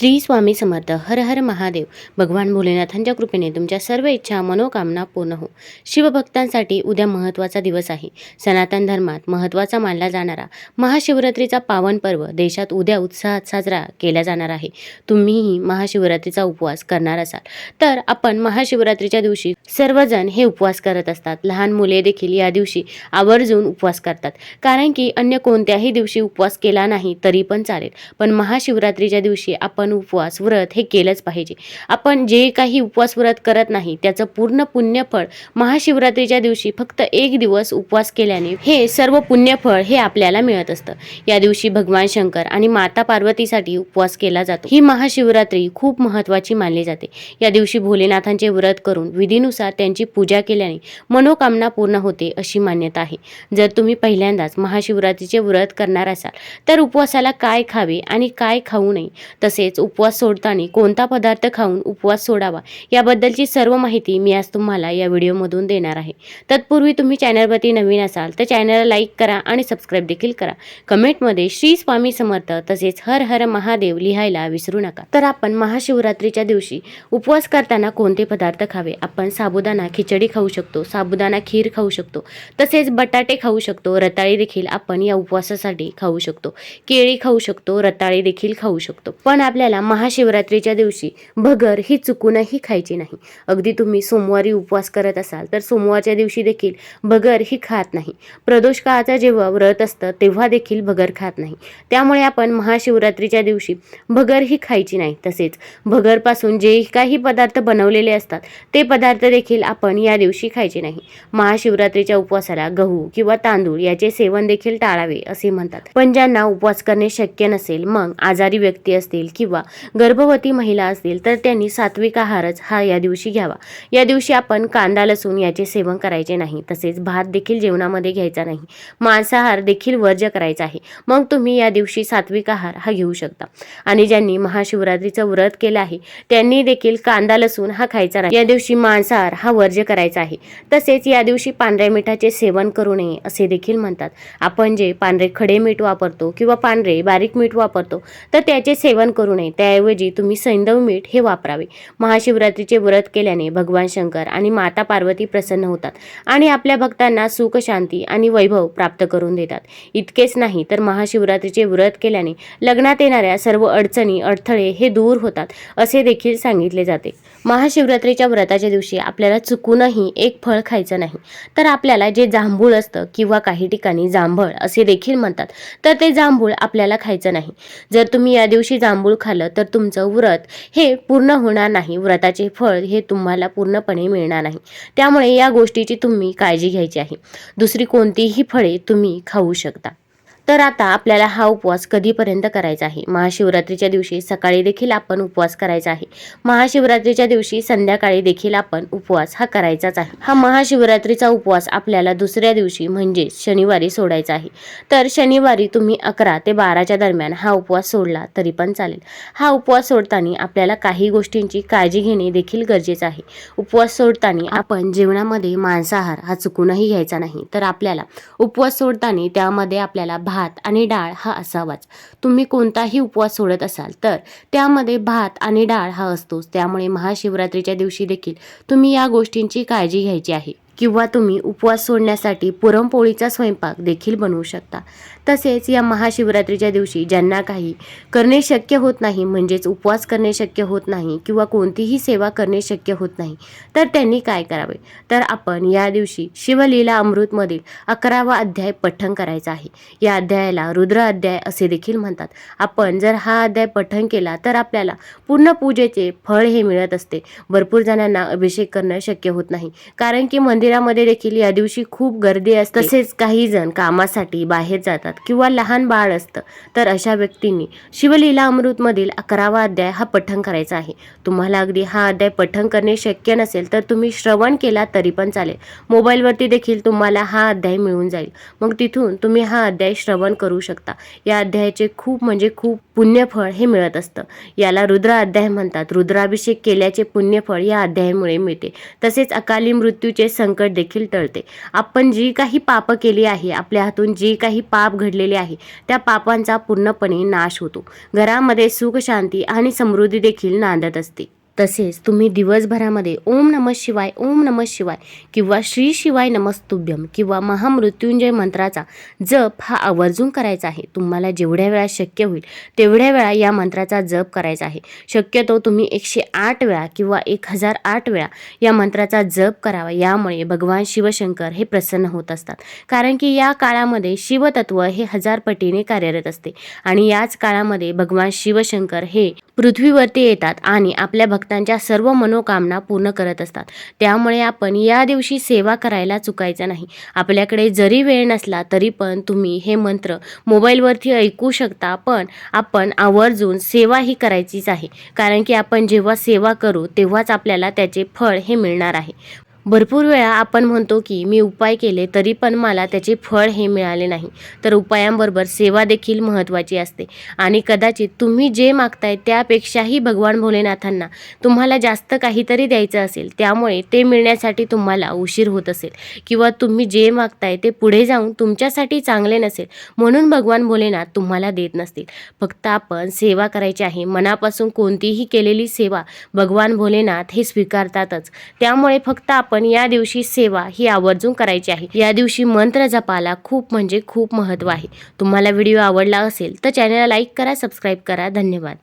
श्री स्वामी समर्थ हर हर महादेव. भगवान भोलेनाथांच्या कृपेने तुमच्या सर्व इच्छा मनोकामना पूर्ण हो. शिवभक्तांसाठी उद्या महत्त्वाचा दिवस आहे. सनातन धर्मात महत्त्वाचा मानला जाणारा महाशिवरात्रीचा पावन पर्व देशात उद्या उत्साहात साजरा केला जाणार आहे. तुम्हीही महाशिवरात्रीचा उपवास करणार असाल. तर आपण महाशिवरात्रीच्या दिवशी सर्वजण हे उपवास करत असतात. लहान मुले देखील या दिवशी आवर्जून उपवास करतात. कारण की अन्य कोणत्याही दिवशी उपवास केला नाही तरी पण चालेल. पण महाशिवरात्रीच्या दिवशी आपण उपवास व्रत हे केलंच पाहिजे. आपण जे काही उपवास व्रत करत नाही त्याचं पूर्ण पुण्यफळ महाशिवरात्रीच्या दिवशी फक्त एक दिवस उपवास केल्याने हे सर्व पुण्यफळ हे आपल्याला मिळत असतं. या दिवशी भगवान शंकर आणि माता पार्वतीसाठी उपवास केला जातो. ही महाशिवरात्री खूप महत्त्वाची मानली जाते. या दिवशी भोलेनाथांचे व्रत करून विधीनुसार त्यांची पूजा केल्याने मनोकामना पूर्ण होते अशी मान्यता आहे. जर तुम्ही पहिल्यांदाच महाशिवरात्रीचे व्रत करणार असाल तर उपवासाला काय खावे आणि काय खाऊ नये तसेच उपवास सोडताना कोणता पदार्थ खाऊन उपवास सोडावा याबद्दलची सर्व माहिती मी आज तुम्हाला या व्हिडिओमधून देणार आहे. तत्पूर्वी तुम्ही चॅनलवरती नवीन असाल तर चॅनलला लाईक करा आणि सबस्क्राईब देखील करा. कमेंटमध्ये श्री स्वामी समर्थ तसेच हर हर महादेव लिहायला विसरू नका. तर आपण महाशिवरात्रीच्या दिवशी उपवास करताना कोणते पदार्थ खावे? आपण साबुदाणा खिचडी खाऊ शकतो साबुदाणा खीर खाऊ शकतो तसेच बटाटे खाऊ शकतो रताळी देखील आपण या उपवासासाठी खाऊ शकतो केळी खाऊ शकतो रताळी देखील खाऊ शकतो. पण आपल्याला महाशिवरात्रीच्या दिवशी भगर ही चुकूनही खायची नाही. अगदी तुम्ही सोमवारी उपवास करत असाल तर सोमवारच्या दिवशी देखील भगर ही खात नाही. प्रदोष काळाचं जेव्हा व्रत असतं तेव्हा देखील भगर खात नाही. त्यामुळे आपण महाशिवरात्रीच्या दिवशी भगर ही खायची नाही. तसेच भगरपासून जे काही पदार्थ बनवलेले असतात ते पदार्थ देखील आपण या दिवशी खायचे नाही. महाशिवरात्रीच्या उपवासाला गहू किंवा तांदूळ याचे सेवन देखील टाळावे असे म्हणतात. पण ज्यांना उपवास करणे शक्य नसेल मग आजारी व्यक्ती असतील किंवा गर्भवती महिला असतील तर त्यांनी सात्विक आहारच हा या दिवशी घ्यावा. या दिवशी आपण कांदा लसूण याचे सेवन करायचे नाही. तसेच भात देखील जेवणामध्ये घ्यायचा नाही. मांसाहार देखील वर्ज्य करायचा आहे. मग तुम्ही या दिवशी सात्विक आहार हा घेऊ शकता. आणि ज्यांनी महाशिवरात्रीचं व्रत केलं आहे त्यांनी देखील कांदा लसूण हा खायचा नाही. या दिवशी मांसाहार हा वर्ज्य करायचा आहे. तसेच या दिवशी पांढऱ्या मिठाचे सेवन करू नये असे देखील म्हणतात. आपण जे पांढरे खडे मीठ वापरतो किंवा पांढरे बारीक मीठ वापरतो तर त्याचे सेवन करू नये. त्याऐवजी तुम्ही सैंदव मीठ हे वापरावे. महाशिवरात्रीचे व्रत केल्याने भगवान शंकर आणि माता पार्वती प्रसन्न होतात आणि आपल्या भक्तांना सुख शांती आणि वैभव प्राप्त करून देतात. इतकेच नाही तर महाशिवरात्रीचे व्रत केल्याने लग्नात येणाऱ्या सर्व अडचणी अडथळे हे दूर होतात असे देखील सांगितले जाते. महाशिवरात्रीच्या व्रताच्या दिवशी आपल्याला चुकूनही एक फळ खायचं नाही. तर आपल्याला जे जांभूळ असतं किंवा काही ठिकाणी जांभळ असे देखील म्हणतात तर ते जांभूळ आपल्याला खायचं नाही. जर तुम्ही या दिवशी जांभूळ खा खाल्लं तर तुमचं व्रत हे पूर्ण होणार नाही. व्रताचे फळ हे तुम्हाला पूर्णपणे मिळणार नाही. त्यामुळे या गोष्टीची तुम्ही काळजी घ्यायची आहे. दुसरी कोणतीही फळे तुम्ही खाऊ शकता. तर आता आपल्याला हा उपवास कधीपर्यंत करायचा आहे? महाशिवरात्रीच्या दिवशी सकाळी देखील आपण उपवास करायचा आहे. महाशिवरात्रीच्या दिवशी संध्याकाळी देखील आपण उपवास हा करायचाच आहे. हा महाशिवरात्रीचा उपवास आपल्याला दुसऱ्या दिवशी म्हणजे शनिवारी सोडायचा आहे. तर शनिवारी तुम्ही अकरा ते बाराच्या दरम्यान हा उपवास सोडला तरी पण चालेल. हा उपवास सोडताना आपल्याला काही गोष्टींची काळजी घेणे देखील गरजेचं आहे. उपवास सोडताना आपण जेवणामध्ये मांसाहार हा चुकूनही घ्यायचा नाही. तर आपल्याला उपवास सोडताना त्यामध्ये आपल्याला भात भात आणि डाळ हा असावाच. तुम्ही कोणताही उपवास सोडत असाल तर त्यामध्ये भात आणि डाळ हा असतोच. त्यामुळे महाशिवरात्रीच्या दिवशी देखील तुम्ही या गोष्टींची काळजी घ्यायची आहे. किंवा तुम्ही उपवास सोडण्यासाठी पुरणपोळीचा स्वयंपाक देखील बनवू शकता. तसेच या महाशिवरात्रीच्या दिवशी ज्यांना काही करणे शक्य होत नाही म्हणजेच उपवास करणे शक्य होत नाही किंवा कोणतीही सेवा करणे शक्य होत नाही तर त्यांनी काय करावे? तर आपण या दिवशी शिवलीला अमृतमधील अकरावा अध्याय पठण करायचा आहे. या अध्यायाला रुद्र अध्याय असे देखील म्हणतात. आपण जर हा अध्याय पठण केला तर आपल्याला पूर्ण पूजेचे फळ हे मिळत असते. भरपूर जणांना अभिषेक करणं शक्य होत नाही. कारण की मंदिर मंदिरामध्ये देखील या दिवशी खूप गर्दी असते. तसेच काही जण कामासाठी बाहेर जातात किंवा लहान बाळ असतं. तर अशा व्यक्तींनी शिवलीला अमृतमधील अकरावा अध्याय हा पठण करायचा आहे. तुम्हाला अगदी हा अध्याय पठण करणे शक्य नसेल तर तुम्ही श्रवण केला तरी पण चालेल. मोबाईलवरती देखील तुम्हाला हा अध्याय मिळून जाईल. मग तिथून तुम्ही हा अध्याय श्रवण करू शकता. या अध्यायाचे खूप म्हणजे खूप पुण्यफळ हे मिळत असतं. याला रुद्र अध्याय म्हणतात. रुद्राभिषेक केल्याचे पुण्यफळ या अध्यायामुळे मिळते. तसेच अकाली मृत्यूचे संकट संकट देखील टळते. आपण जी काही पापं केली आहे आपल्या हातून जी काही पाप घडलेले आहे त्या पापांचा पूर्णपणे नाश होतो. घरामध्ये सुख शांती आणि समृद्धी देखील नांदत असते. तसेच तुम्ही दिवसभरामध्ये ओम नम शिवाय ओम नम शिवाय किंवा श्री शिवाय नमस्तुभ्यम किंवा महामृत्युंजय मंत्राचा जप हा आवर्जून करायचा आहे. तुम्हाला जेवढ्या वेळा शक्य होईल तेवढ्या वेळा या मंत्राचा जप करायचा आहे. शक्यतो तुम्ही एकशे आठ वेळा किंवा एक हजार आठ वेळा या मंत्राचा जप करावा. यामुळे भगवान शिवशंकर हे प्रसन्न होत असतात. कारण की या काळामध्ये शिवतत्व हे हजार पटीने कार्यरत असते. आणि याच काळामध्ये भगवान शिवशंकर हे पृथ्वीवरती येतात आणि आपल्या भक्तांच्या सर्व मनोकामना पूर्ण करत असतात. त्यामुळे आपण या दिवशी सेवा करायला चुकायचं नाही. आपल्याकडे जरी वेळ नसला तरी पण तुम्ही हे मंत्र मोबाईलवरती ऐकू शकता पण आपण आवर्जून सेवा ही करायचीच आहे. कारण की आपण जेव्हा सेवा करू तेव्हाच आपल्याला त्याचे फळ हे मिळणार आहे. भरपूर वेळा आपण म्हणतो की मी उपाय केले तरी पण मला त्याचे फळ हे मिळाले नाही. तर उपायांबरोबर सेवा देखील महत्त्वाची असते. आणि कदाचित तुम्ही जे मागताय त्यापेक्षाही भगवान भोलेनाथांना तुम्हाला जास्त काहीतरी द्यायचं असेल त्यामुळे ते मिळण्यासाठी तुम्हाला उशीर होत असेल. किंवा तुम्ही जे मागताय ते पुढे जाऊन तुमच्यासाठी चांगले नसेल म्हणून भगवान भोलेनाथ तुम्हाला देत नसतील. फक्त आपण सेवा करायची आहे. मनापासून कोणतीही केलेली सेवा भगवान भोलेनाथ हे स्वीकारतातच. त्यामुळे फक्त आपण या दिवशी सेवा ही आवर्जून करायची आहे. या दिवशी मंत्र जपाला खूप म्हणजे खूप महत्त्व आहे. तुम्हाला व्हिडिओ आवडला असेल तर चॅनलला लाईक करा सबस्क्राईब करा. धन्यवाद.